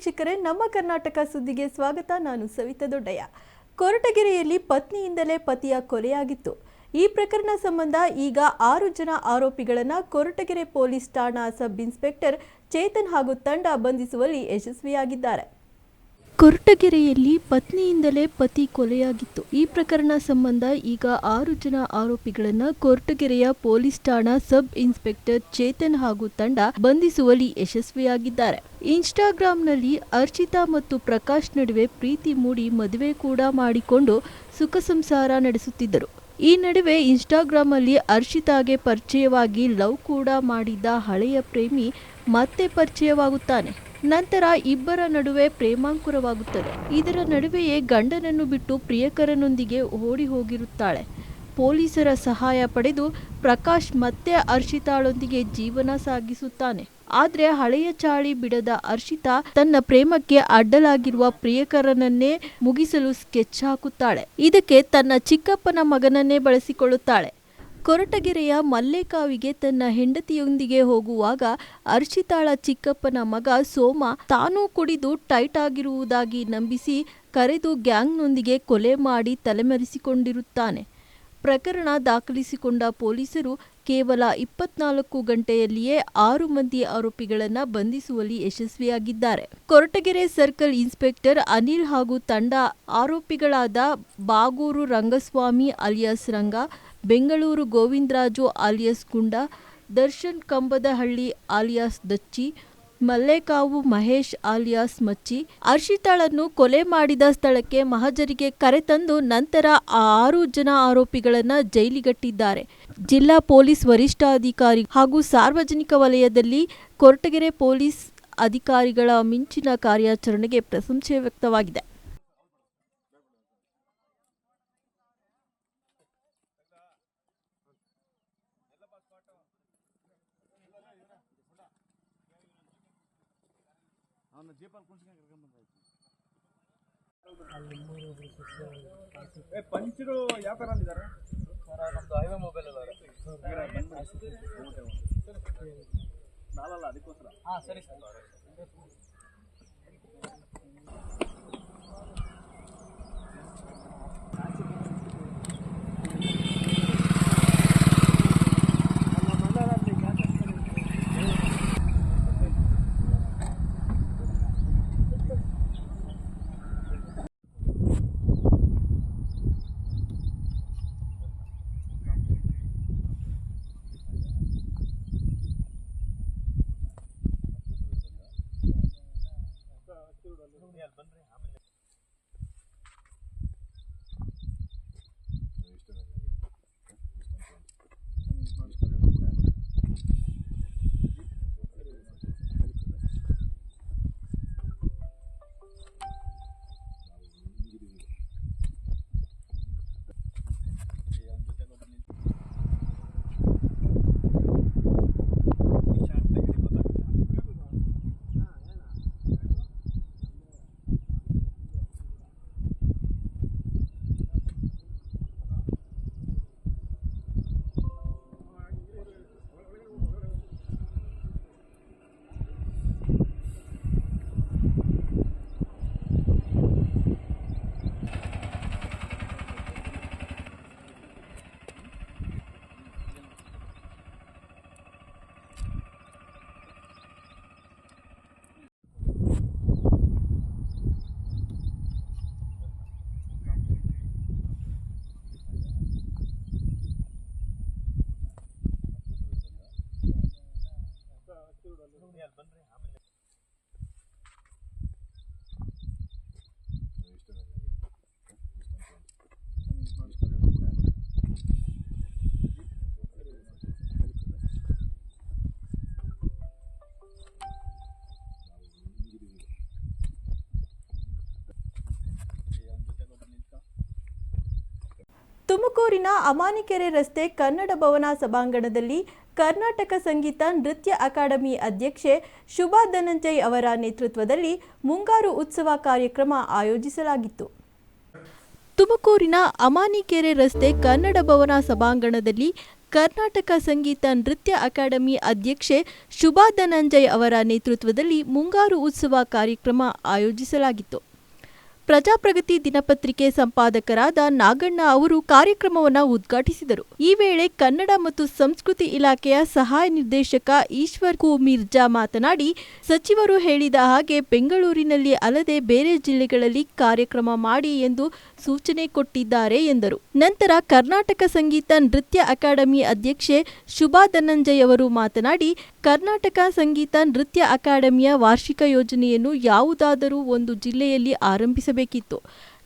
ವೀಕ್ಷಕರೇ, ನಮ್ಮ ಕರ್ನಾಟಕ ಸುದ್ದಿಗೆ ಸ್ವಾಗತ. ನಾನು ಸವಿತಾ ದೊಡ್ಡಯ್ಯ. ಕೊರಟಗೆರೆಯಲ್ಲಿ ಪತ್ನಿಯಿಂದಲೇ ಪತಿಯ ಕೊಲೆಯಾಗಿತ್ತು. ಈ ಪ್ರಕರಣ ಸಂಬಂಧ ಈಗ ಆರು ಜನ ಆರೋಪಿಗಳನ್ನು ಕೊರಟಗೆರೆ ಪೊಲೀಸ್ ಠಾಣಾ ಸಬ್ ಇನ್ಸ್ಪೆಕ್ಟರ್ ಚೇತನ್ ಹಾಗೂ ತಂಡ ಬಂಧಿಸುವಲ್ಲಿ ಯಶಸ್ವಿಯಾಗಿದ್ದಾರೆ. ಕೊರಟಗೆರೆಯಲ್ಲಿ ಪತ್ನಿಯಿಂದಲೇ ಪತಿ ಕೊಲೆಯಾಗಿತ್ತು. ಈ ಪ್ರಕರಣ ಸಂಬಂಧ ಈಗ ಆರು ಜನ ಆರೋಪಿಗಳನ್ನು ಕೊರಟಗೆರೆಯ ಪೊಲೀಸ್ ಠಾಣಾ ಸಬ್ ಇನ್ಸ್ಪೆಕ್ಟರ್ ಚೇತನ್ ಹಾಗೂ ತಂಡ ಬಂಧಿಸುವಲ್ಲಿ ಯಶಸ್ವಿಯಾಗಿದ್ದಾರೆ. ಇನ್ಸ್ಟಾಗ್ರಾಂನಲ್ಲಿ ಅರ್ಚಿತಾ ಮತ್ತು ಪ್ರಕಾಶ್ ನಡುವೆ ಪ್ರೀತಿ ಮೂಡಿ ಮದುವೆ ಕೂಡ ಮಾಡಿಕೊಂಡು ಸುಖ ಸಂಸಾರ ನಡೆಸುತ್ತಿದ್ದರು. ಈ ನಡುವೆ ಇನ್ಸ್ಟಾಗ್ರಾಮಲ್ಲಿ ಅರ್ಷಿತಾಗೆ ಪರಿಚಯವಾಗಿ ಲವ್ ಕೂಡ ಮಾಡಿದ್ದ ಹಳೆಯ ಪ್ರೇಮಿ ಮತ್ತೆ ಪರಿಚಯವಾಗುತ್ತಾನೆ. ನಂತರ ಇಬ್ಬರ ನಡುವೆ ಪ್ರೇಮಾಂಕುರವಾಗುತ್ತದೆ. ಇದರ ನಡುವೆಯೇ ಗಂಡನನ್ನು ಬಿಟ್ಟು ಪ್ರಿಯಕರನೊಂದಿಗೆ ಓಡಿ ಹೋಗಿರುತ್ತಾಳೆ. ಪೊಲೀಸರ ಸಹಾಯ ಪಡೆದು ಪ್ರಕಾಶ್ ಮತ್ತೆ ಅರ್ಷಿತಾಳೊಂದಿಗೆ ಜೀವನ ಸಾಗಿಸುತ್ತಾನೆ. ಆದ್ರೆ ಹಳೆಯ ಚಾಳಿ ಬಿಡದ ಅರ್ಷಿತಾ ತನ್ನ ಪ್ರೇಮಕ್ಕೆ ಅಡ್ಡಲಾಗಿರುವ ಪ್ರಿಯಕರನನ್ನೇ ಮುಗಿಸಲು ಸ್ಕೆಚ್ ಹಾಕುತ್ತಾಳೆ. ಇದಕ್ಕೆ ತನ್ನ ಚಿಕ್ಕಪ್ಪನ ಮಗನನ್ನೇ ಬಳಸಿಕೊಳ್ಳುತ್ತಾಳೆ. ಕೊರಟಗೆರೆಯ ಮಲ್ಲೇಕಾವಿಗೆ ತನ್ನ ಹೆಂಡತಿಯೊಂದಿಗೆ ಹೋಗುವಾಗ ಅರ್ಷಿತಾಳ ಚಿಕ್ಕಪ್ಪನ ಮಗ ಸೋಮ ತಾನೂ ಕುಡಿದು ಟೈಟ್ ಆಗಿರುವುದಾಗಿ ನಂಬಿಸಿ ಕರೆದು ಗ್ಯಾಂಗ್ನೊಂದಿಗೆ ಕೊಲೆ ಮಾಡಿ ತಲೆಮರೆಸಿಕೊಂಡಿರುತ್ತಾನೆ. ಪ್ರಕರಣ ದಾಖಲಿಸಿಕೊಂಡ ಪೊಲೀಸರು ಕೇವಲ ಇಪ್ಪತ್ನಾಲ್ಕು ಗಂಟೆಯಲ್ಲಿಯೇ ಆರು ಮಂದಿ ಆರೋಪಿಗಳನ್ನು ಬಂಧಿಸುವಲ್ಲಿ ಯಶಸ್ವಿಯಾಗಿದ್ದಾರೆ. ಕೊರಟಗೆರೆ ಸರ್ಕಲ್ ಇನ್ಸ್ಪೆಕ್ಟರ್ ಅನಿಲ್ ಹಾಗೂ ತಂಡ ಆರೋಪಿಗಳಾದ Bagur Rangaswamy alias Ranga, Bengaluru Govindaraju alias Gunda, Darshan Kambadahalli alias Dachchi Mallekavu Mahesh alias Machchi ಅರ್ಷಿತಾಳನ್ನು ಕೊಲೆ ಮಾಡಿದ ಸ್ಥಳಕ್ಕೆ ಮಹಜರಿಗೆ ಕರೆತಂದು ನಂತರ ಆರು ಜನ ಆರೋಪಿಗಳನ್ನು ಜೈಲಿಗಟ್ಟಿದ್ದಾರೆ. ಜಿಲ್ಲಾ ಪೊಲೀಸ್ ವರಿಷ್ಠಾಧಿಕಾರಿ ಹಾಗೂ ಸಾರ್ವಜನಿಕ ವಲಯದಲ್ಲಿ ಕೊರಟಗೆರೆ ಪೊಲೀಸ್ ಅಧಿಕಾರಿಗಳ ಮಿಂಚಿನ ಕಾರ್ಯಾಚರಣೆಗೆ ಪ್ರಶಂಸೆ ವ್ಯಕ್ತವಾಗಿದೆ. ಪಂಚರು ಯಾವ ಥರ ಅಂದಿದ್ದಾರೆ? ನಮ್ದು ಹೈವೇ ಮೊಬೈಲ್ ಅಲ್ಲ ನಾಳಲ್ಲ ಅದಕ್ಕೋಸ್ಕರ. ಹಾಂ ಸರಿ ಸರ್. ತುಮಕೂರಿನ ಅಮಾನಿಕೆರೆ ರಸ್ತೆ ಕನ್ನಡ ಭವನ ಸಭಾಂಗಣದಲ್ಲಿ ಕರ್ನಾಟಕ ಸಂಗೀತ ನೃತ್ಯ ಅಕಾಡೆಮಿ ಅಧ್ಯಕ್ಷೆ ಶುಭಾ ಧನಂಜಯ್ ಅವರ ನೇತೃತ್ವದಲ್ಲಿ ಮುಂಗಾರು ಉತ್ಸವ ಕಾರ್ಯಕ್ರಮ ಆಯೋಜಿಸಲಾಗಿತ್ತು. ತುಮಕೂರಿನ ಅಮಾನಿಕೆರೆ ರಸ್ತೆ ಕನ್ನಡ ಭವನ ಸಭಾಂಗಣದಲ್ಲಿ ಕರ್ನಾಟಕ ಸಂಗೀತ ನೃತ್ಯ ಅಕಾಡೆಮಿ ಅಧ್ಯಕ್ಷೆ ಶುಭಾ ಧನಂಜಯ್ ಅವರ ನೇತೃತ್ವದಲ್ಲಿ ಮುಂಗಾರು ಉತ್ಸವ ಕಾರ್ಯಕ್ರಮ ಆಯೋಜಿಸಲಾಗಿತ್ತು. ಪ್ರಜಾಪ್ರಗತಿ ದಿನಪತ್ರಿಕೆ ಸಂಪಾದಕರಾದ ನಾಗಣ್ಣ ಅವರು ಕಾರ್ಯಕ್ರಮವನ್ನು ಉದ್ಘಾಟಿಸಿದರು. ಈ ವೇಳೆ ಕನ್ನಡ ಮತ್ತು ಸಂಸ್ಕೃತಿ ಇಲಾಖೆಯ ಸಹಾಯ ನಿರ್ದೇಶಕ ಈಶ್ವರ್ ಕು ಮಿರ್ಜಾ ಮಾತನಾಡಿ, ಸಚಿವರು ಹೇಳಿದ ಹಾಗೆ ಬೆಂಗಳೂರಿನಲ್ಲಿ ಅಲ್ಲದೆ ಬೇರೆ ಜಿಲ್ಲೆಗಳಲ್ಲಿ ಕಾರ್ಯಕ್ರಮ ಮಾಡಿ ಎಂದು ಸೂಚನೆ ಕೊಟ್ಟಿದ್ದಾರೆ ಎಂದರು. ನಂತರ ಕರ್ನಾಟಕ ಸಂಗೀತ ನೃತ್ಯ ಅಕಾಡೆಮಿ ಅಧ್ಯಕ್ಷೆ ಶುಭಾ ಧನಂಜಯ್ ಅವರು ಮಾತನಾಡಿ, ಕರ್ನಾಟಕ ಸಂಗೀತ ನೃತ್ಯ ಅಕಾಡೆಮಿಯ ವಾರ್ಷಿಕ ಯೋಜನೆಯನ್ನು ಯಾವುದಾದರೂ ಒಂದು ಜಿಲ್ಲೆಯಲ್ಲಿ ಆರಂಭಿಸಬೇಕಿತ್ತು.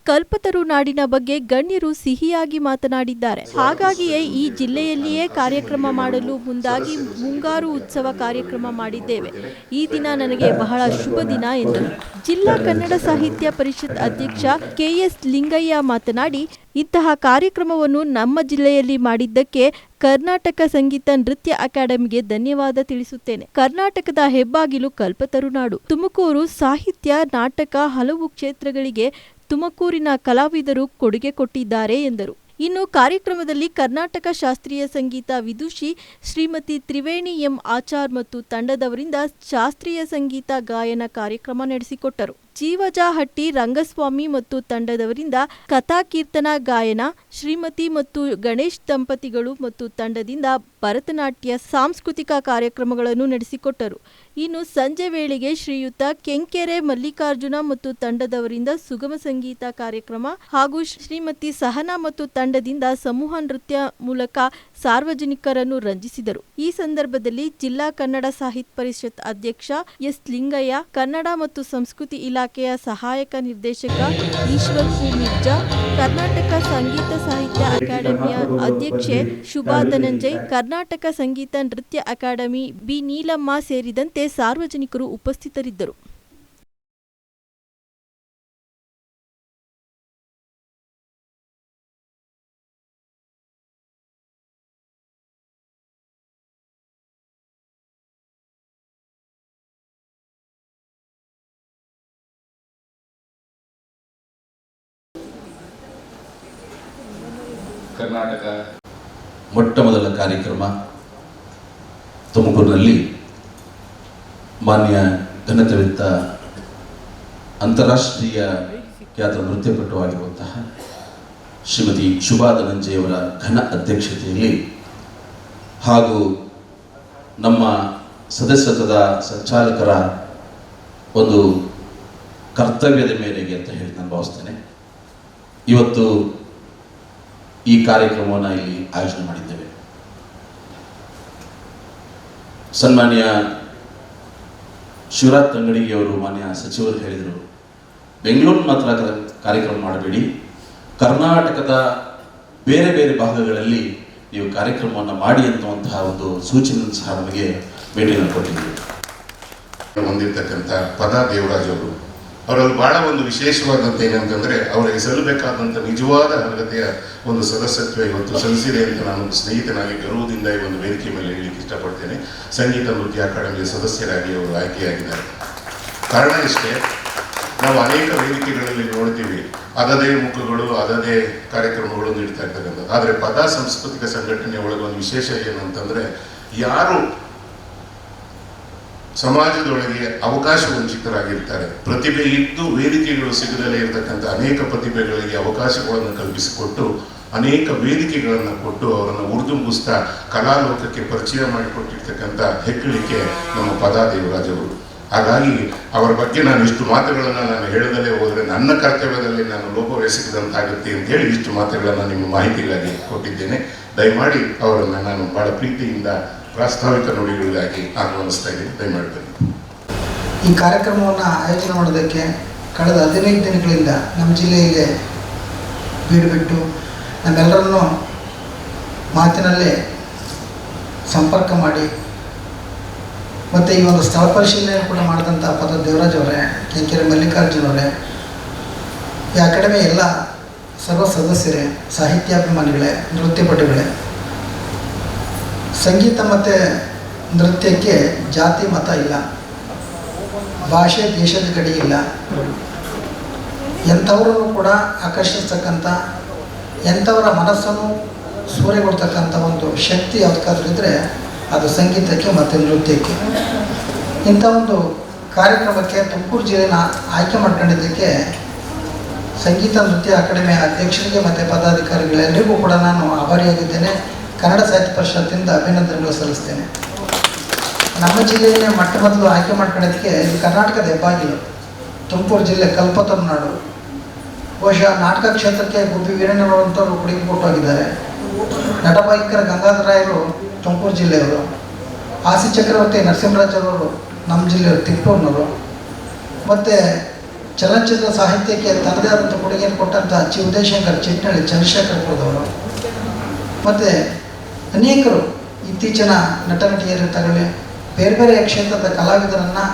ಕಲ್ಪತರು ನಾಡಿನ ಬಗ್ಗೆ ಗಣ್ಯರು ಸಿಹಿಯಾಗಿ ಮಾತನಾಡಿದ್ದಾರೆ. ಹಾಗಾಗಿಯೇ ಈ ಜಿಲ್ಲೆಯಲ್ಲಿಯೇ ಕಾರ್ಯಕ್ರಮ ಮಾಡಲು ಮುಂದಾಗಿ ಮುಂಗಾರು ಉತ್ಸವ ಕಾರ್ಯಕ್ರಮ ಮಾಡಿದ್ದೇವೆ. ಈ ದಿನ ನನಗೆ ಬಹಳ ಶುಭ ದಿನ ಎಂದರು ಜಿಲ್ಲಾ ಕನ್ನಡ ಸಾಹಿತ್ಯ ಪರಿಷತ್ ಅಧ್ಯಕ್ಷ ಕೆಎಸ್ ಲಿಂಗಯ್ಯ ಮಾತನಾಡಿ, ಇಂತಹ ಕಾರ್ಯಕ್ರಮವನ್ನು ನಮ್ಮ ಜಿಲ್ಲೆಯಲ್ಲಿ ಮಾಡಿದ್ದಕ್ಕೆ ಕರ್ನಾಟಕ ಸಂಗೀತ ನೃತ್ಯ ಅಕಾಡೆಮಿಗೆ ಧನ್ಯವಾದ ತಿಳಿಸುತ್ತೇನೆ. ಕರ್ನಾಟಕದ ಹೆಬ್ಬಾಗಿಲು ಕಲ್ಪತರುನಾಡು ತುಮಕೂರು ಸಾಹಿತ್ಯ ನಾಟಕ ಹಲವು ಕ್ಷೇತ್ರಗಳಿಗೆ ತುಮಕೂರಿನ ಕಲಾವಿದರು ಕೊಡುಗೆ ಕೊಟ್ಟಿದ್ದಾರೆ ಎಂದರು. ಇನ್ನು ಕಾರ್ಯಕ್ರಮದಲ್ಲಿ ಕರ್ನಾಟಕ ಶಾಸ್ತ್ರೀಯ ಸಂಗೀತ ವಿದುಷಿ ಶ್ರೀಮತಿ ತ್ರಿವೇಣಿ ಎಂ ಆಚಾರ್ ಮತ್ತು ತಂಡದವರಿಂದ ಶಾಸ್ತ್ರೀಯ ಸಂಗೀತ ಗಾಯನ ಕಾರ್ಯಕ್ರಮ ನಡೆಸಿಕೊಟ್ಟರು. ಜೀವಜಾಹಟ್ಟಿ, ರಂಗಸ್ವಾಮಿ ಮತ್ತು ತಂಡದವರಿಂದ ಕಥಾಕೀರ್ತನ ಗಾಯನ, ಶ್ರೀಮತಿ ಮತ್ತು ಗಣೇಶ್ ದಂಪತಿಗಳು ಮತ್ತು ತಂಡದಿಂದ ಭರತನಾಟ್ಯ ಸಾಂಸ್ಕೃತಿಕ ಕಾರ್ಯಕ್ರಮಗಳನ್ನು ನಡೆಸಿಕೊಟ್ಟರು. ಇನ್ನು ಸಂಜೆ ವೇಳೆಗೆ ಶ್ರೀಯುತ ಕೆಂಕೆರೆ ಮಲ್ಲಿಕಾರ್ಜುನ ಮತ್ತು ತಂಡದವರಿಂದ ಸುಗಮ ಸಂಗೀತ ಕಾರ್ಯಕ್ರಮ ಹಾಗೂ ಶ್ರೀಮತಿ ಸಹನಾ ಮತ್ತು ತಂಡದಿಂದ ಸಮೂಹ ನೃತ್ಯ ಮೂಲಕ ಸಾರ್ವಜನಿಕರನ್ನು ರಂಜಿಸಿದರು. ಈ ಸಂದರ್ಭದಲ್ಲಿ ಜಿಲ್ಲಾ ಕನ್ನಡ ಸಾಹಿತ್ಯ ಪರಿಷತ್ ಅಧ್ಯಕ್ಷ ಎಸ್ ಲಿಂಗಯ್ಯ ಕನ್ನಡ ಮತ್ತು ಸಂಸ್ಕೃತಿ ಇಲಾಖೆಯ ಸಹಾಯಕ ನಿರ್ದೇಶಕ ಈಶ್ವರ್ ಮಿರ್ಜಾ, ಕರ್ನಾಟಕ ಸಂಗೀತ ಸಾಹಿತ್ಯ ಅಕಾಡೆಮಿಯ ಅಧ್ಯಕ್ಷೆ ಶುಭಾ ಧನಂಜಯ್, ಕರ್ನಾಟಕ ಸಂಗೀತ ನೃತ್ಯ ಅಕಾಡೆಮಿ ಬಿ ನೀಲಮ್ಮ ಸೇರಿದಂತೆ ಸಾರ್ವಜನಿಕರು ಉಪಸ್ಥಿತರಿದ್ದರು. ಕರ್ನಾಟಕ ಮೊಟ್ಟ ಮೊದಲ ಕಾರ್ಯಕ್ರಮ ತುಮಕೂರಿನಲ್ಲಿ ಮಾನ್ಯ ಘನತೆವಿತ್ತ ಅಂತಾರಾಷ್ಟ್ರೀಯ ಖ್ಯಾತ ನೃತ್ಯಪಟುವಾಗಿರುವಂತಹ ಶ್ರೀಮತಿ ಶುಭಾ ಧನಂಜಯವರ ಘನ ಅಧ್ಯಕ್ಷತೆಯಲ್ಲಿ ಹಾಗೂ ನಮ್ಮ ಸದಸ್ಯತ್ವದ ಸಂಚಾಲಕರ ಒಂದು ಕರ್ತವ್ಯದ ಮೇರೆಗೆ ಅಂತ ಹೇಳಿ ನಾನು ಭಾವಿಸ್ತೇನೆ. ಇವತ್ತು ಈ ಕಾರ್ಯಕ್ರಮವನ್ನು ಇಲ್ಲಿ ಆಯೋಜನೆ ಮಾಡಿದ್ದೇವೆ. ಸನ್ಮಾನ್ಯ ಶಿವರಾಜ್ ತಂಗಡಿಗೆಯವರು ಮಾನ್ಯ ಸಚಿವರು ಹೇಳಿದರು, ಬೆಂಗಳೂರು ಮಾತ್ರ ಕಾರ್ಯಕ್ರಮ ಮಾಡಬೇಡಿ. ಕರ್ನಾಟಕದ ಬೇರೆ ಬೇರೆ ಭಾಗಗಳಲ್ಲಿ ನೀವು ಕಾರ್ಯಕ್ರಮವನ್ನು ಮಾಡಿ ಅನ್ನುವಂತಹ ಒಂದು ಸೂಚನೆ ಸಹ ನಮಗೆ ಭೇಟಿಯನ್ನು ಕೊಟ್ಟಿದ್ದೀವಿ. ಹೊಂದಿರತಕ್ಕಂಥ ಪದ ದೇವರಾಜ್ ಅವರು ಅವರಲ್ಲಿ ಬಹಳ ಒಂದು ವಿಶೇಷವಾದಂತ ಏನಂತಂದ್ರೆ ಅವರಿಗೆ ಸಲ್ಲಬೇಕಾದಂಥ ನಿಜವಾದ ಅರ್ಹತೆಯ ಒಂದು ಸದಸ್ಯತ್ವ ಇವತ್ತು ಸಲ್ಲಿಸಿದೆ ಅಂತ ನಾನು ಸ್ನೇಹಿತನಾಗಿ ಗೌರವದಿಂದ ಈ ಒಂದು ವೇದಿಕೆ ಮೇಲೆ ಹೇಳಲಿಕ್ಕೆ ಇಷ್ಟಪಡ್ತೇನೆ. ಸಂಗೀತ ನೃತ್ಯ ಅಕಾಡೆಮಿಯ ಸದಸ್ಯರಾಗಿ ಅವರು ಆಯ್ಕೆಯಾಗಿದ್ದಾರೆ. ಕಾರಣ ಇಷ್ಟೇ, ನಾವು ಅನೇಕ ವೇದಿಕೆಗಳಲ್ಲಿ ನೋಡ್ತೀವಿ. ಅದದೇ ಮುಖಗಳು, ಅದದೇ ಕಾರ್ಯಕ್ರಮಗಳು ನೀಡ್ತಾ ಇರ್ತಕ್ಕಂಥದ್ದು. ಆದರೆ ಪದ ಸಾಂಸ್ಕೃತಿಕ ಸಂಘಟನೆ ಒಳಗೆ ಒಂದು ವಿಶೇಷ ಏನಂತಂದ್ರೆ, ಯಾರು ಸಮಾಜದೊಳಗೆ ಅವಕಾಶ ವಂಚಿತರಾಗಿರ್ತಾರೆ ಪ್ರತಿಭೆ ಇದ್ದು ವೇದಿಕೆಗಳು ಸಿಗದಲ್ಲೇ ಇರತಕ್ಕಂಥ ಅನೇಕ ಪ್ರತಿಭೆಗಳಿಗೆ ಅವಕಾಶಗಳನ್ನು ಕಲ್ಪಿಸಿಕೊಟ್ಟು, ಅನೇಕ ವೇದಿಕೆಗಳನ್ನು ಕೊಟ್ಟು ಅವರನ್ನು ಉರ್ದುಂಬಿಸ್ತಾ ಕಲಾಲೋಕಕ್ಕೆ ಪರಿಚಯ ಮಾಡಿಕೊಟ್ಟಿರ್ತಕ್ಕಂಥ ಹೆಗ್ಗಳಿಕೆ ನಮ್ಮ ಪದಾ ಹಾಗಾಗಿ ಅವರ ಬಗ್ಗೆ ನಾನು ಇಷ್ಟು ಮಾತುಗಳನ್ನು ನಾನು ಹೇಳದಲ್ಲೇ ಹೋದರೆ ನನ್ನ ಕರ್ತವ್ಯದಲ್ಲಿ ನಾನು ಲೋಪವೆಸಗಿದಂತಾಗುತ್ತೆ ಅಂತ ಹೇಳಿ ಇಷ್ಟು ಮಾತುಗಳನ್ನು ನಿಮ್ಮ ಮಾಹಿತಿಗಾಗಿ ಕೊಟ್ಟಿದ್ದೇನೆ. ದಯಮಾಡಿ ಅವರನ್ನು ನಾನು ಬಹಳ ಪ್ರೀತಿಯಿಂದ ಪ್ರಾಸ್ತಾವಿಕ ನುಡಿಗಳಿಗಾಗಿ ಆಹ್ವಾನಿಸ್ತಾ ಇದ್ದೀನಿ ದಯಮಾಡ್ತೇನೆ ಈ ಕಾರ್ಯಕ್ರಮವನ್ನು ಆಯೋಜನೆ ಮಾಡೋದಕ್ಕೆ ಕಳೆದ ಹದಿನೈದು ದಿನಗಳಿಂದ ನಮ್ಮ ಜಿಲ್ಲೆಗೆ ಬೀಡು ಬಿಟ್ಟು ನಮ್ಮೆಲ್ಲರನ್ನು ಮಾತಿನಲ್ಲೇ ಸಂಪರ್ಕ ಮಾಡಿ, ಮತ್ತು ಈ ಒಂದು ಸ್ಥಳ ಪರಿಶೀಲನೆ ಕೂಡ ಮಾಡಿದಂಥ ಪದ ದೇವರಾಜ್ ಅವರೇ ಆರ್ ಮಲ್ಲಿಕಾರ್ಜುನ್ ಅವರೇ, ಈ ಅಕಾಡೆಮಿ ಎಲ್ಲ ಸರ್ವ ಸದಸ್ಯರೇ, ಸಾಹಿತ್ಯಾಭಿಮಾನಿಗಳೇ, ನೃತ್ಯಪಟುಗಳೇ ಸಂಗೀತ ಮತ್ತು ನೃತ್ಯಕ್ಕೆ ಜಾತಿ ಮತ ಇಲ್ಲ. ಭಾಷೆ ದೇಶದ ಗಡಿ ಇಲ್ಲ. ಎಂಥವ್ರೂ ಕೂಡ ಆಕರ್ಷಿಸ್ತಕ್ಕಂಥ, ಎಂಥವರ ಮನಸ್ಸನ್ನು ಸೂರೆಗೊಡ್ತಕ್ಕಂಥ ಒಂದು ಶಕ್ತಿ ಯಾವುದಕ್ಕಾದ್ರೂ ಇದ್ದರೆ ಅದು ಸಂಗೀತಕ್ಕೆ ಮತ್ತು ನೃತ್ಯಕ್ಕೆ. ಇಂಥ ಒಂದು ಕಾರ್ಯಕ್ರಮಕ್ಕೆ ತುಮಕೂರು ಜಿಲ್ಲೆನ ಆಯ್ಕೆ ಮಾಡ್ಕೊಂಡಿದ್ದಕ್ಕೆ ಸಂಗೀತ ನೃತ್ಯ ಅಕಾಡೆಮಿಯ ಅಧ್ಯಕ್ಷರಿಗೆ ಮತ್ತು ಪದಾಧಿಕಾರಿಗಳೆಲ್ಲರಿಗೂ ಕೂಡ ನಾನು ಆಭಾರಿಯಾಗಿದ್ದೇನೆ. ಕನ್ನಡ ಸಾಹಿತ್ಯ ಪರಿಷತ್ತಿಂದ ಅಭಿನಂದನೆಗಳು ಸಲ್ಲಿಸ್ತೇನೆ. ನಮ್ಮ ಜಿಲ್ಲೆಯನ್ನೇ ಮೊಟ್ಟ ಮೊದಲು ಆಯ್ಕೆ ಮಾಡ್ಕೊಳ್ಳೋದಕ್ಕೆ ಇದು ಕರ್ನಾಟಕದ ಹೆಬ್ಬಾಗಿಲು. ತುಮಕೂರು ಜಿಲ್ಲೆ ಕಲ್ಪತರುನಾಡು ಬಹುಶಃ ನಾಟಕ ಕ್ಷೇತ್ರಕ್ಕೆ ಗುಬ್ಬಿ ವೀರಣ್ಣನವರಂಥವ್ರು ಕೊಡುಗೆ ಕೊಟ್ಟೋಗಿದ್ದಾರೆ ನಟಭಯಂಕರ ಗಂಗಾಧರಾಯರು ತುಮಕೂರು ಜಿಲ್ಲೆಯವರು. ಆಸಿ ಚಕ್ರವರ್ತಿ ನರಸಿಂಹರಾಜರವರು ನಮ್ಮ ಜಿಲ್ಲೆಯವರು, ತಿಪ್ಪೂರ್ನವರು. ಮತ್ತು ಚಲನಚಿತ್ರ ಸಾಹಿತ್ಯಕ್ಕೆ ತನ್ನದೇ ಆದಂಥ ಕೊಡುಗೆಯನ್ನು ಕೊಟ್ಟಂಥ ಚಿ ಉದಯಶಂಕರ್, ಚಿಟ್ನಳ್ಳಿ ಚಂದ್ರಶೇಖರಪುರದವರು ಮತ್ತು ಅನೇಕರು ಇತ್ತೀಚಿನ ನಟ ನಟಿಯರು ತಗೊಳ್ಳಿ ಬೇರೆ ಬೇರೆ ಕ್ಷೇತ್ರದ ಕಲಾವಿದರನ್ನು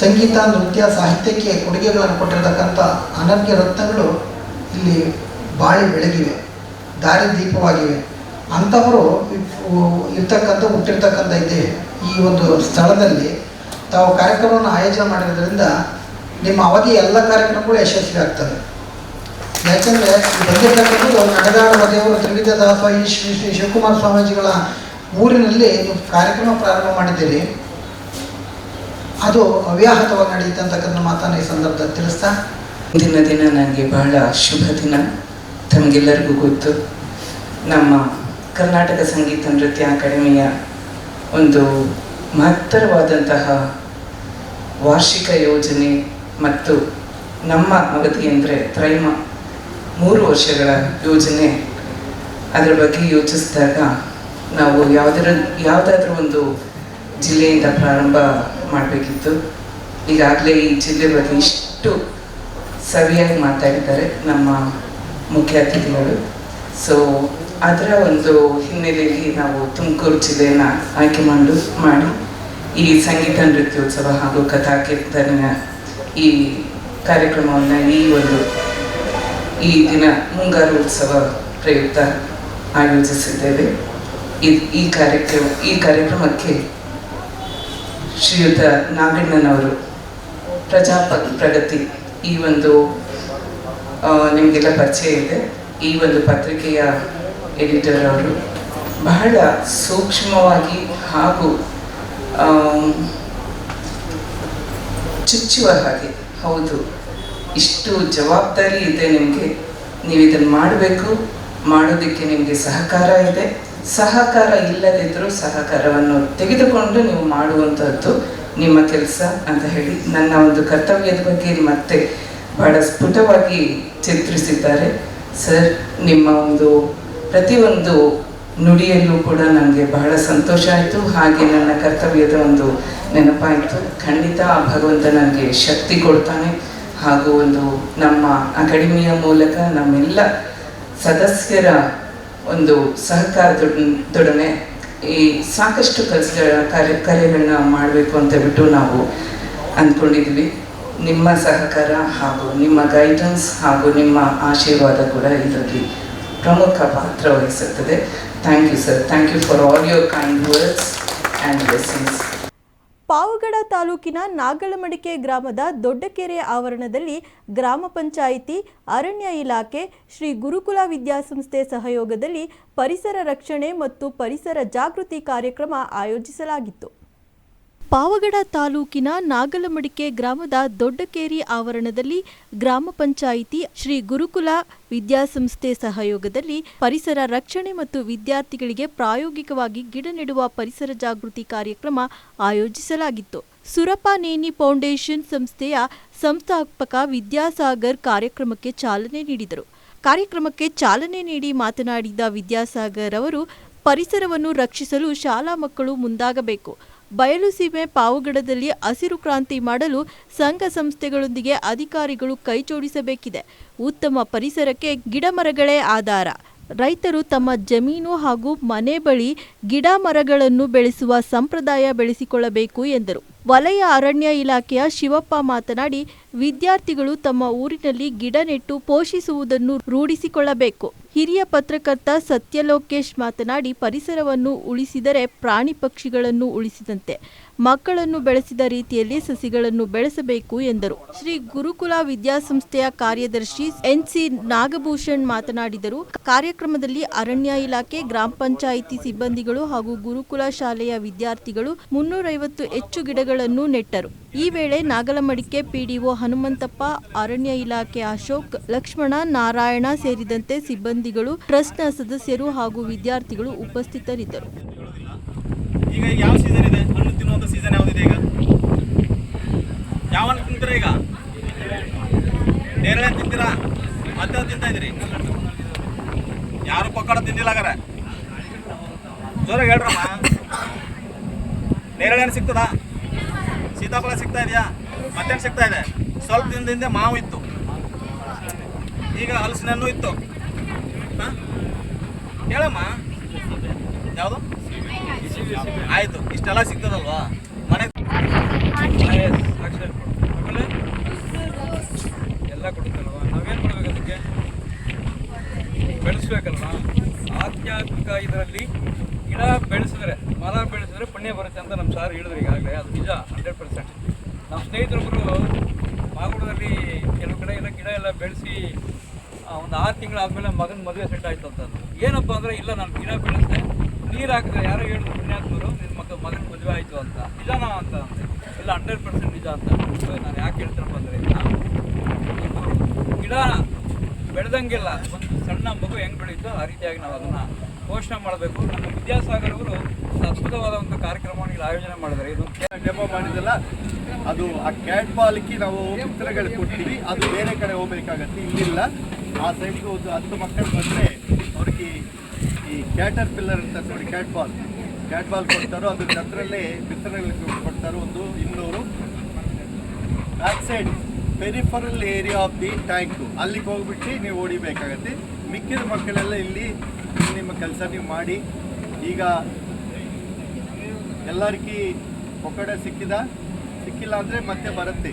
ಸಂಗೀತ, ನೃತ್ಯ, ಸಾಹಿತ್ಯಕ್ಕೆ ಕೊಡುಗೆಗಳನ್ನು ಕೊಟ್ಟಿರತಕ್ಕಂಥ ಅನರ್ಘ್ಯ ರತ್ನಗಳು ಇಲ್ಲಿ ಬಾಳಿ ಬೆಳಗಿವೆ, ದಾರಿ ದೀಪವಾಗಿವೆ. ಅಂಥವರು ಇರ್ತಕ್ಕಂಥ, ಹುಟ್ಟಿರ್ತಕ್ಕಂಥ ಇದೆ ಈ ಒಂದು ಸ್ಥಳದಲ್ಲಿ ತಾವು ಕಾರ್ಯಕ್ರಮವನ್ನು ಆಯೋಜನೆ ಮಾಡಿರೋದ್ರಿಂದ ನಿಮ್ಮ ಅವಧಿ ಎಲ್ಲ ಕಾರ್ಯಕ್ರಮಗಳು ಯಶಸ್ವಿ ಆಗ್ತವೆ ಯಾಕೆಂದರೆ ಬಂದಿರ್ತಕ್ಕಂಥದ್ದು ನಡೆದಾಡುವ ದೇವರು ತ್ರಿವಿಧ ಈ ಶ್ರೀ ಶ್ರೀ ಶಿವಕುಮಾರ ಸ್ವಾಮೀಜಿಗಳ ಊರಿನಲ್ಲಿ ನೀವು ಕಾರ್ಯಕ್ರಮ ಪ್ರಾರಂಭ ಮಾಡಿದ್ದೀರಿ ಅದು ಅವ್ಯಾಹತವಾಗಿ ನಡೆಯುತ್ತೆ ಅಂತಕ್ಕಂಥ ಮಾತನ್ನು ಈ ಸಂದರ್ಭದಲ್ಲಿ ತಿಳಿಸ್ತಾ. ಇಂದಿನ ದಿನ ನನಗೆ ಬಹಳ ಶುಭ ದಿನ. ತಮಗೆಲ್ಲರಿಗೂ ಗೊತ್ತು. ನಮ್ಮ ಕರ್ನಾಟಕ ಸಂಗೀತ ನೃತ್ಯ ಅಕಾಡೆಮಿಯ ಒಂದು ಮಹತ್ತರವಾದಂತಹ ವಾರ್ಷಿಕ ಯೋಜನೆ ಮತ್ತು ನಮ್ಮ ಅವಧಿ ಅಂದರೆ ತ್ರೈಮ ಮೂರು ವರ್ಷಗಳ ಯೋಜನೆ ಅದರ ಬಗ್ಗೆ ಯೋಚಿಸಿದಾಗ ನಾವು ಯಾವುದರ, ಯಾವುದಾದ್ರೂ ಒಂದು ಜಿಲ್ಲೆಯಿಂದ ಪ್ರಾರಂಭ ಮಾಡಬೇಕಿತ್ತು. ಈಗಾಗಲೇ ಈ ಜಿಲ್ಲೆ ಬಗ್ಗೆ ಇಷ್ಟು ಸವಿಯಾಗಿ ಮಾತಾಡಿದ್ದಾರೆ ನಮ್ಮ ಮುಖ್ಯ ಅತಿಥಿಗಳು. ಸೊ ಅದರ ಒಂದು ಹಿನ್ನೆಲೆಯಲ್ಲಿ ನಾವು ತುಮಕೂರು ಜಿಲ್ಲೆಯನ್ನು ಆಯ್ಕೆ ಮಾಡು, ಮಾಡಿ ಈ ಸಂಗೀತ ನೃತ್ಯೋತ್ಸವ ಹಾಗೂ ಕಥಾ ಕೀರ್ತನೆಯ ಈ ಕಾರ್ಯಕ್ರಮವನ್ನು ಈ ಒಂದು ಈ ದಿನ ಮುಂಗಾರು ಉತ್ಸವ ಪ್ರಯುಕ್ತ ಆಯೋಜಿಸಿದ್ದೇವೆ. ಈ ಕಾರ್ಯಕ್ರಮ, ಈ ಕಾರ್ಯಕ್ರಮಕ್ಕೆ ಶ್ರೀಯುತ ನಾಗಣ್ಣನವರು ಪ್ರಜಾಪ ಪ್ರಗತಿ, ಈ ಒಂದು ನಿಮಗೆಲ್ಲ ಪರಿಚಯ ಇದೆ. ಈ ಒಂದು ಪತ್ರಿಕೆಯ ಎಡಿಟರ್ ಅವರು ಬಹಳ ಸೂಕ್ಷ್ಮವಾಗಿ ಹಾಗೂ ಚುಚ್ಚುವ ಹಾಗೆ. ಹೌದು. ಇಷ್ಟು ಜವಾಬ್ದಾರಿ ಇದೆ ನಿಮಗೆ. ನೀವು ಇದನ್ನು ಮಾಡಬೇಕು, ಮಾಡೋದಕ್ಕೆ ನಿಮಗೆ ಸಹಕಾರ ಇದೆ. ಸಹಕಾರ ಇಲ್ಲದಿದ್ದರೂ ಸಹಕಾರವನ್ನು ತೆಗೆದುಕೊಂಡು ನೀವು ಮಾಡುವಂಥದ್ದು ನಿಮ್ಮ ಕೆಲಸ ಅಂತ ಹೇಳಿ ನನ್ನ ಒಂದು ಕರ್ತವ್ಯದ ಬಗ್ಗೆ ಮತ್ತೆ ಬಹಳ ಸ್ಫುಟವಾಗಿ ಚಿತ್ರಿಸಿದ್ದಾರೆ. ಸರ್, ನಿಮ್ಮ ಒಂದು ಪ್ರತಿಯೊಂದು ನುಡಿಯಲ್ಲೂ ಕೂಡ ನನಗೆ ಬಹಳ ಸಂತೋಷ ಆಯಿತು. ಹಾಗೆ ನನ್ನ ಕರ್ತವ್ಯದ ಒಂದು ನೆನಪಾಯಿತು. ಖಂಡಿತ ಆ ಭಗವಂತ ನನಗೆ ಶಕ್ತಿ ಕೊಡ್ತಾನೆ. ಹಾಗೂ ಒಂದು ನಮ್ಮ ಅಕಾಡೆಮಿಯ ಮೂಲಕ ನಮ್ಮೆಲ್ಲ ಸದಸ್ಯರ ಒಂದು ಸಹಕಾರದೊಡನೆ ಈ ಸಾಕಷ್ಟು ಕೆಲಸಗಳ ಕಾರ್ಯ ಕಾರ್ಯಗಳನ್ನ ಮಾಡಬೇಕು ಅಂತ ಬಿಟ್ಟು ನಾವು ಅಂದ್ಕೊಂಡಿದ್ವಿ ನಿಮ್ಮ ಸಹಕಾರ ಹಾಗೂ ನಿಮ್ಮ ಗೈಡೆನ್ಸ್ ಹಾಗೂ ನಿಮ್ಮ ಆಶೀರ್ವಾದ ಕೂಡ ಇದರಲ್ಲಿ ಪ್ರಮುಖ ಪಾತ್ರ ವಹಿಸುತ್ತದೆ. Thank you sir thank you for all your kind words and blessings Pavagada ತಾಲೂಕಿನ ನಾಗಲಮಡಿಕೆ ಗ್ರಾಮದ ದೊಡ್ಡಕೆರೆ ಆವರಣದಲ್ಲಿ ಗ್ರಾಮ ಪಂಚಾಯಿತಿ, ಅರಣ್ಯ ಇಲಾಖೆ, ಶ್ರೀ ಗುರುಕುಲ ವಿದ್ಯಾಸಂಸ್ಥೆ ಸಹಯೋಗದಲ್ಲಿ ಪರಿಸರ ರಕ್ಷಣೆ ಮತ್ತು ಪರಿಸರ ಜಾಗೃತಿ ಕಾರ್ಯಕ್ರಮ ಆಯೋಜಿಸಲಾಗಿತ್ತು. ಪಾವಗಡ ತಾಲೂಕಿನ ನಾಗಲಮಡಿಕೆ ಗ್ರಾಮದ ದೊಡ್ಡಕೇರಿ ಆವರಣದಲ್ಲಿ ಗ್ರಾಮ ಪಂಚಾಯಿತಿ ಶ್ರೀ ಗುರುಕುಲ ವಿದ್ಯಾಸಂಸ್ಥೆ ಸಹಯೋಗದಲ್ಲಿ ಪರಿಸರ ರಕ್ಷಣೆ ಮತ್ತು ವಿದ್ಯಾರ್ಥಿಗಳಿಗೆ ಪ್ರಾಯೋಗಿಕವಾಗಿ ಗಿಡ ನೆಡುವ ಪರಿಸರ ಜಾಗೃತಿ ಕಾರ್ಯಕ್ರಮ ಆಯೋಜಿಸಲಾಗಿತ್ತು. ಸುರಪಾನೇನಿ ಫೌಂಡೇಶನ್ ಸಂಸ್ಥೆಯ ಸಂಸ್ಥಾಪಕ ವಿದ್ಯಾಸಾಗರ್ ಕಾರ್ಯಕ್ರಮಕ್ಕೆ ಚಾಲನೆ ನೀಡಿದರು. ಕಾರ್ಯಕ್ರಮಕ್ಕೆ ಚಾಲನೆ ನೀಡಿ ಮಾತನಾಡಿದ ವಿದ್ಯಾಸಾಗರ್ ಅವರು, ಪರಿಸರವನ್ನು ರಕ್ಷಿಸಲು ಶಾಲಾ ಮಕ್ಕಳು ಮುಂದಾಗಬೇಕು. ಬಯಲು ಸೀಮೆ ಪಾವುಗಡದಲ್ಲಿ ಹಸಿರು ಕ್ರಾಂತಿ ಮಾಡಲು ಸಂಘ ಸಂಸ್ಥೆಗಳೊಂದಿಗೆ ಅಧಿಕಾರಿಗಳು ಕೈಜೋಡಿಸಬೇಕಿದೆ ಉತ್ತಮ ಪರಿಸರಕ್ಕೆ ಗಿಡಮರಗಳೇ ಆಧಾರ. ರೈತರು ತಮ್ಮ ಜಮೀನು ಹಾಗೂ ಮನೆ ಬಳಿ ಗಿಡ ಮರಗಳನ್ನು ಬೆಳೆಸುವ ಸಂಪ್ರದಾಯ ಬೆಳೆಸಿಕೊಳ್ಳಬೇಕು ಎಂದರು. ವಲಯ ಅರಣ್ಯ ಇಲಾಖೆಯ ಶಿವಪ್ಪ ಮಾತನಾಡಿ, ವಿದ್ಯಾರ್ಥಿಗಳು ತಮ್ಮ ಊರಿನಲ್ಲಿ ಗಿಡ ನೆಟ್ಟು ಪೋಷಿಸುವುದನ್ನು ರೂಢಿಸಿಕೊಳ್ಳಬೇಕು. ಹಿರಿಯ ಪತ್ರಕರ್ತ ಸತ್ಯಲೋಕೇಶ್ ಮಾತನಾಡಿ, ಪರಿಸರವನ್ನು ಉಳಿಸಿದರೆ ಪ್ರಾಣಿ ಪಕ್ಷಿಗಳನ್ನು ಉಳಿಸಿದಂತೆ ಮಕ್ಕಳನ್ನು ಬೆಳೆಸಿದ ರೀತಿಯಲ್ಲಿ ಸಸಿಗಳನ್ನು ಬೆಳೆಸಬೇಕು ಎಂದರು. ಶ್ರೀ ಗುರುಕುಲ ವಿದ್ಯಾಸಂಸ್ಥೆಯ ಕಾರ್ಯದರ್ಶಿ ಎನ್ಸಿ ನಾಗಭೂಷಣ್ ಮಾತನಾಡಿದರು, ಕಾರ್ಯಕ್ರಮದಲ್ಲಿ ಅರಣ್ಯ ಇಲಾಖೆ, ಗ್ರಾಮ ಪಂಚಾಯಿತಿ ಸಿಬ್ಬಂದಿಗಳು ಹಾಗೂ ಗುರುಕುಲ ಶಾಲೆಯ ವಿದ್ಯಾರ್ಥಿಗಳು ಮುನ್ನೂರೈವತ್ತು ಹೆಚ್ಚು ಗಿಡಗಳನ್ನು ನೆಟ್ಟರು. ಈ ವೇಳೆ ನಾಗಲಮಡಿಕೆ ಪಿಡಿಒ ಹನುಮಂತಪ್ಪ, ಅರಣ್ಯ ಇಲಾಖೆ ಅಶೋಕ್, ಲಕ್ಷ್ಮಣ ನಾರಾಯಣ ಸೇರಿದಂತೆ ಸಿಬ್ಬಂದಿಗಳು, ಟ್ರಸ್ಟ್ನ ಸದಸ್ಯರು ಹಾಗೂ ವಿದ್ಯಾರ್ಥಿಗಳು ಉಪಸ್ಥಿತರಿದ್ದರು. ನೇರಳೆ ಸಿಗ್ತದಾ? ಸೀತಾಫಲ ಸಿಗ್ತಾ ಇದೆಯಾ? ಮತ್ತೇನು ಸಿಗ್ತಾ ಇದೆ. ಸ್ವಲ್ಪ ದಿನದ ಹಿಂದೆ ಮಾವು ಇತ್ತು. ಈಗ ಹಲಸಿನ ಇತ್ತು. ಹೇಳಮ್ಮ. ಯಾವುದು? ಆಯಿತು. ಇಷ್ಟೆಲ್ಲ ಸಿಗ್ತದಲ್ವಾ? ಮನೆ ಎಲ್ಲ ಕೊಡುತ್ತಲ್ವ? ನಾವೇನು ಮಾಡ್ಬೇಕು ಅದಕ್ಕೆ? ಬೆಳೆಸ್ಬೇಕಲ್ವಾ? ಆಧ್ಯಾತ್ಮಿಕ ಇದರಲ್ಲಿ ಗಿಡ ಬೆಳೆಸಿದ್ರೆ, ಮರ ಬೆಳೆಸಿದ್ರೆ ಪುಣ್ಯ ಬರುತ್ತೆ ಅಂತ ನಮ್ಮ ಸಾರ್ ಹೇಳಿದ್ರು ಈಗಾಗಲೇ. ಅದು ನಿಜ ಹಂಡ್ರೆಡ್ ಪರ್ಸೆಂಟ್ ನಮ್ಮ ಸ್ನೇಹಿತರೊಬ್ಬರು ಮಾಗುಡದಲ್ಲಿ ಕೆಲವು ಕಡೆ ಎಲ್ಲ ಗಿಡ ಎಲ್ಲ ಬೆಳೆಸಿ ಒಂದು ಆರು ತಿಂಗಳಾದಮೇಲೆ ಮಗನ ಮದುವೆ ಸೆಟ್ ಆಯಿತು ಅಂತ. ಏನಪ್ಪ ಅಂದರೆ, ಇಲ್ಲ, ನಾನು ಗಿಡ ಬೆಳೆಸಿದೆ. ನೀರು ಹಾಕಿದ್ರೆ ಯಾರೋ ಹೇಳಿದ್ರು ಪುಣ್ಯಾತ್ಮರು ನಿನ್ನ ಮಗ, ಮಗನ ಮದುವೆ ಆಯಿತು ಅಂತ. ನಿಜಾನ ಅಂತ ಇಲ್ಲ ಹಂಡ್ರೆಡ್ ಪರ್ಸೆಂಟ್ ನಿಜ ಅಂತ ನಾನು ಯಾಕೆ ಹೇಳ್ತೀನಪ್ಪ ಅಂದರೆ ಗಿಡ ಬೆಳೆದಂಗೆಲ್ಲ ಒಂದು ಸಣ್ಣ ಮಗು ಹೆಂಗೆ ಬೆಳೀತೋ ಆ ರೀತಿಯಾಗಿ ನಾವು ಅದನ್ನು ಪೋಷಣೆ ಮಾಡಬೇಕು. ನಮ್ಮ ವಿದ್ಯಾಸಾಗರ್ ಅವರು ಅದ್ಭುತವಾದ ಒಂದು ಕಾರ್ಯಕ್ರಮವನ್ನು ಇಲ್ಲಿ ಆಯೋಜನೆ ಮಾಡಿದ್ದಾರೆ. ಇದು ಡೆಮೋ ಮಾಡಿದಲ್ಲ ಅದು ಆ ಕ್ಯಾಟ್ ಬಾಲ್ಗೆ ನಾವು ಚಿತ್ರಗಳು ಕೊಡ್ತೀವಿ. ಅದು ಬೇರೆ ಕಡೆ ಹೋಗ್ಬೇಕಾಗತ್ತೆ. ಇಲ್ಲಿಲ್ಲ. ಆ ಸೈಡ್ಗೆ ಒಂದು ಹತ್ತು ಮಕ್ಕಳು ಬಂದರೆ ಅವ್ರಿಗೆ ಈ ಕ್ಯಾಟರ್ ಪಿಲ್ಲರ್ ಅಂತ ನೋಡಿ ಕ್ಯಾಟ್ ಬಾಲ್ ಕ್ಯಾಟ್ ಬಾಲ್ ಕೊಡ್ತಾರೋ, ಅದು ಹತ್ರಲ್ಲೇ ಬಿತ್ತನೆಗಳು ಕೊಡ್ತಾರೋ ಒಂದು ಇನ್ನೂರು. Back side peripheral area of the tank ಅಲ್ಲಿಗೆ ಹೋಗ್ಬಿಟ್ಟು ನೀವು ಓಡಿಬೇಕಾಗತ್ತೆ ಮಿಕ್ಕಿದ ಮಕ್ಕಳೆಲ್ಲ ಇಲ್ಲಿ ನಿಮ್ಮ ಕೆಲಸ ನೀವು ಮಾಡಿ. ಈಗ ಎಲ್ಲರಿಗೂ ಒಕ್ಕಡೆ ಸಿಕ್ಕಿದ? ಸಿಕ್ಕಿಲ್ಲ ಅಂದರೆ ಮತ್ತೆ ಬರುತ್ತೆ?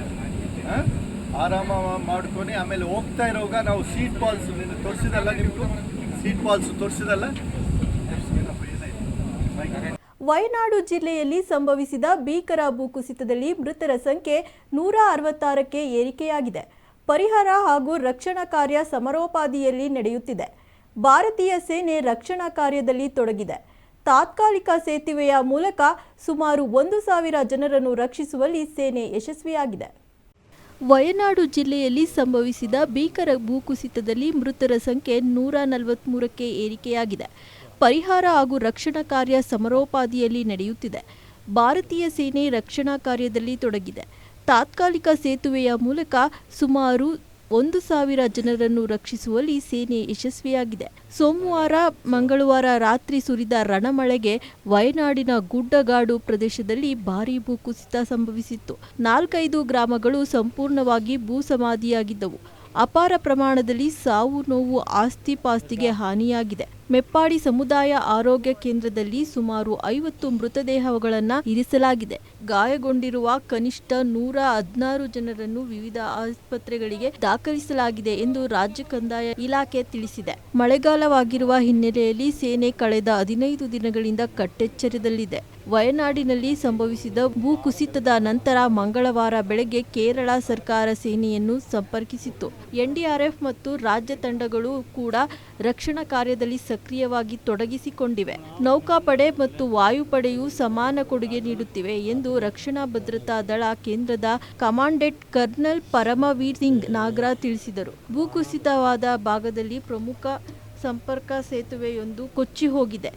ಆರಾಮ ಮಾಡ್ಕೊಂಡು ಆಮೇಲೆ ಹೋಗ್ತಾ ಇರೋವಾಗ ನಾವು ಸೀಟ್ ಬಾಲ್ಸ್ ತೋರಿಸಿದಲ್ಲ ನಿಮಗೂ ಸೀಟ್ ಬಾಲ್ಸ್ ತೋರಿಸಿದಲ್ಲ? ವಯನಾಡು ಜಿಲ್ಲೆಯಲ್ಲಿ ಸಂಭವಿಸಿದ ಭೀಕರ ಭೂಕುಸಿತದಲ್ಲಿ ಮೃತರ ಸಂಖ್ಯೆ ನೂರ ಅರವತ್ತಾರಕ್ಕೆ ಏರಿಕೆಯಾಗಿದೆ. ಪರಿಹಾರ ಹಾಗೂ ರಕ್ಷಣಾ ಕಾರ್ಯ ಸಮರೋಪಾದಿಯಲ್ಲಿ ನಡೆಯುತ್ತಿದೆ. ಭಾರತೀಯ ಸೇನೆ ರಕ್ಷಣಾ ಕಾರ್ಯದಲ್ಲಿ ತೊಡಗಿದೆ. ತಾತ್ಕಾಲಿಕ ಸೇತುವೆಯ ಮೂಲಕ ಸುಮಾರು ಒಂದು ಸಾವಿರ ಜನರನ್ನು ರಕ್ಷಿಸುವಲ್ಲಿ ಸೇನೆ ಯಶಸ್ವಿಯಾಗಿದೆ. ವಯನಾಡು ಜಿಲ್ಲೆಯಲ್ಲಿ ಸಂಭವಿಸಿದ ಭೀಕರ ಭೂಕುಸಿತದಲ್ಲಿ ಮೃತರ ಸಂಖ್ಯೆ ನೂರ ನಲವತ್ತ್ಮೂರಕ್ಕೆ ಏರಿಕೆಯಾಗಿದೆ. ಪರಿಹಾರ ಹಾಗೂ ರಕ್ಷಣಾ ಕಾರ್ಯ ಸಮರೋಪಾದಿಯಲ್ಲಿ ನಡೆಯುತ್ತಿದೆ. ಭಾರತೀಯ ಸೇನೆ ರಕ್ಷಣಾ ಕಾರ್ಯದಲ್ಲಿ ತೊಡಗಿದೆ. ತಾತ್ಕಾಲಿಕ ಸೇತುವೆಯ ಮೂಲಕ ಸುಮಾರು ಒಂದು ಸಾವಿರ ಜನರನ್ನು ರಕ್ಷಿಸುವಲ್ಲಿ ಸೇನೆ ಯಶಸ್ವಿಯಾಗಿದೆ. ಸೋಮವಾರ, ಮಂಗಳವಾರ ರಾತ್ರಿ ಸುರಿದ ರಣಮಳೆಗೆ ವಯನಾಡಿನ ಗುಡ್ಡಗಾಡು ಪ್ರದೇಶದಲ್ಲಿ ಭಾರೀ ಭೂಕುಸಿತ ಸಂಭವಿಸಿತ್ತು. ನಾಲ್ಕೈದು ಗ್ರಾಮಗಳು ಸಂಪೂರ್ಣವಾಗಿ ಭೂಸಮಾಧಿಯಾಗಿದ್ದವು. ಅಪಾರ ಪ್ರಮಾಣದಲ್ಲಿ ಸಾವು ನೋವು ಆಸ್ತಿ ಪಾಸ್ತಿಗೆ ಹಾನಿಯಾಗಿದೆ. ಮೆಪ್ಪಾಡಿ ಸಮುದಾಯ ಆರೋಗ್ಯ ಕೇಂದ್ರದಲ್ಲಿ ಸುಮಾರು ಐವತ್ತು ಮೃತದೇಹಗಳನ್ನು ಇರಿಸಲಾಗಿದೆ. ಗಾಯಗೊಂಡಿರುವ ಕನಿಷ್ಠ ನೂರ ಹದಿನಾರು ಜನರನ್ನು ವಿವಿಧ ಆಸ್ಪತ್ರೆಗಳಿಗೆ ದಾಖಲಿಸಲಾಗಿದೆ ಎಂದು ರಾಜ್ಯ ಕಂದಾಯ ಇಲಾಖೆ ತಿಳಿಸಿದೆ. ಮಳೆಗಾಲವಾಗಿರುವ ಹಿನ್ನೆಲೆಯಲ್ಲಿ ಸೇನೆ ಕಳೆದ ಹದಿನೈದು ದಿನಗಳಿಂದ ಕಟ್ಟೆಚ್ಚರದಲ್ಲಿದೆ. ವಯನಾಡಿನಲ್ಲಿ ಸಂಭವಿಸಿದ ಭೂಕುಸಿತದ ನಂತರ ಮಂಗಳವಾರ ಬೆಳಗ್ಗೆ ಕೇರಳ ಸರ್ಕಾರ ಸೇನೆಯನ್ನು ಸಂಪರ್ಕಿಸಿತ್ತು. ಎನ್ಡಿಆರ್ಎಫ್ ಮತ್ತು ರಾಜ್ಯ ತಂಡಗಳು ಕೂಡ ರಕ್ಷಣಾ ಕಾರ್ಯದಲ್ಲಿ ಸಕ್ರಿಯವಾಗಿ ತೊಡಗಿಸಿಕೊಂಡಿವೆ. ನೌಕಾಪಡೆ ಮತ್ತು ವಾಯುಪಡೆಯು ಸಮಾನ ಕೊಡುಗೆ ನೀಡುತ್ತಿವೆ ಎಂದು ರಕ್ಷಣಾ ಭದ್ರತಾ ದಳ ಕೇಂದ್ರದ ಕಮಾಂಡೆಂಟ್ ಕರ್ನಲ್ ಪರಮವೀರ್ ಸಿಂಗ್ ನಾಗ್ರಾ ತಿಳಿಸಿದರು. ಭೂಕುಸಿತವಾದ ಭಾಗದಲ್ಲಿ ಪ್ರಮುಖ ಸಂಪರ್ಕ ಸೇತುವೆಯೊಂದು ಕೊಚ್ಚಿ ಹೋಗಿದೆ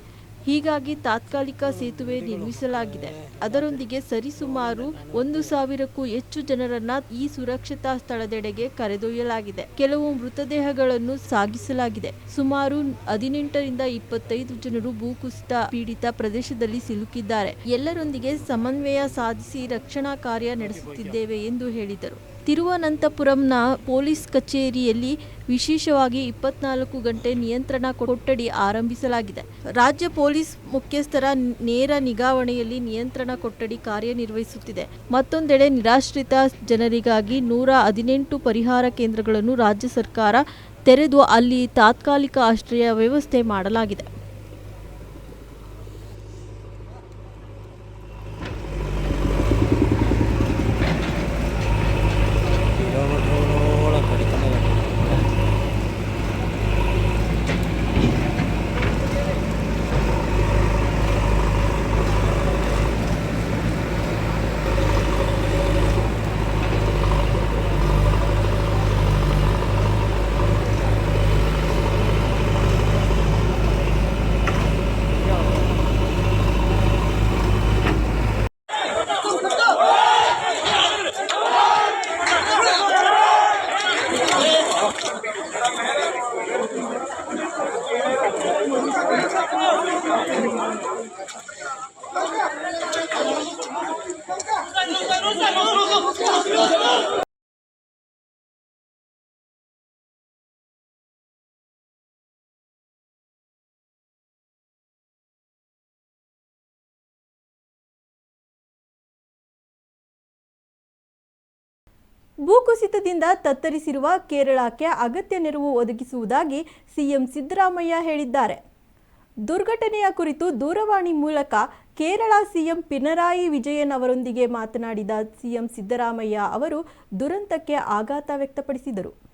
ಹೀಗಾಗಿ ತಾತ್ಕಾಲಿಕ ಸೇತುವೆ ನಿರ್ಮಿಸಲಾಗಿದೆ. ಅದರೊಂದಿಗೆ ಸರಿಸುಮಾರು ಒಂದು ಸಾವಿರಕ್ಕೂ ಹೆಚ್ಚು ಜನರನ್ನ ಈ ಸುರಕ್ಷತಾ ಸ್ಥಳದೆಡೆಗೆ ಕರೆದೊಯ್ಯಲಾಗಿದೆ. ಕೆಲವು ಮೃತದೇಹಗಳನ್ನು ಸಾಗಿಸಲಾಗಿದೆ. ಸುಮಾರು ಹದಿನೆಂಟರಿಂದ ಇಪ್ಪತ್ತೈದು ಜನರು ಭೂಕುಸಿತ ಪೀಡಿತ ಪ್ರದೇಶದಲ್ಲಿ ಸಿಲುಕಿದ್ದಾರೆ. ಎಲ್ಲರೊಂದಿಗೆ ಸಮನ್ವಯ ಸಾಧಿಸಿ ರಕ್ಷಣಾ ಕಾರ್ಯ ನಡೆಸುತ್ತಿದ್ದೇವೆ ಎಂದು ಹೇಳಿದರು. ತಿರುವನಂತಪುರಂನ ಪೊಲೀಸ್ ಕಚೇರಿಯಲ್ಲಿ ವಿಶೇಷವಾಗಿ ಇಪ್ಪತ್ನಾಲ್ಕು ಗಂಟೆ ನಿಯಂತ್ರಣ ಕೊಠಡಿ ಆರಂಭಿಸಲಾಗಿದೆ. ರಾಜ್ಯ ಪೊಲೀಸ್ ಮುಖ್ಯಸ್ಥರ ನೇರ ನಿಗಾವಣೆಯಲ್ಲಿ ನಿಯಂತ್ರಣ ಕೊಠಡಿ ಕಾರ್ಯನಿರ್ವಹಿಸುತ್ತಿದೆ. ಮತ್ತೊಂದೆಡೆ ನಿರಾಶ್ರಿತ ಜನರಿಗಾಗಿ ನೂರ ಹದಿನೆಂಟು ಪರಿಹಾರ ಕೇಂದ್ರಗಳನ್ನು ರಾಜ್ಯ ಸರ್ಕಾರ ತೆರೆದು ಅಲ್ಲಿ ತಾತ್ಕಾಲಿಕ ಆಶ್ರಯ ವ್ಯವಸ್ಥೆ ಮಾಡಲಾಗಿದೆ. ಭೂಕುಸಿತದಿಂದ ತತ್ತರಿಸಿರುವ ಕೇರಳಕ್ಕೆ ಅಗತ್ಯ ನೆರವು ಒದಗಿಸುವುದಾಗಿ ಸಿಎಂ ಸಿದ್ದರಾಮಯ್ಯ ಹೇಳಿದ್ದಾರೆ. ದುರ್ಘಟನೆಯ ಕುರಿತು ದೂರವಾಣಿ ಮೂಲಕ ಕೇರಳ ಸಿಎಂ ಪಿಣರಾಯಿ ವಿಜಯನ್ ಅವರೊಂದಿಗೆ ಮಾತನಾಡಿದ ಸಿಎಂ ಸಿದ್ದರಾಮಯ್ಯ ಅವರು ದುರಂತಕ್ಕೆ ಆಘಾತ ವ್ಯಕ್ತಪಡಿಸಿದರು.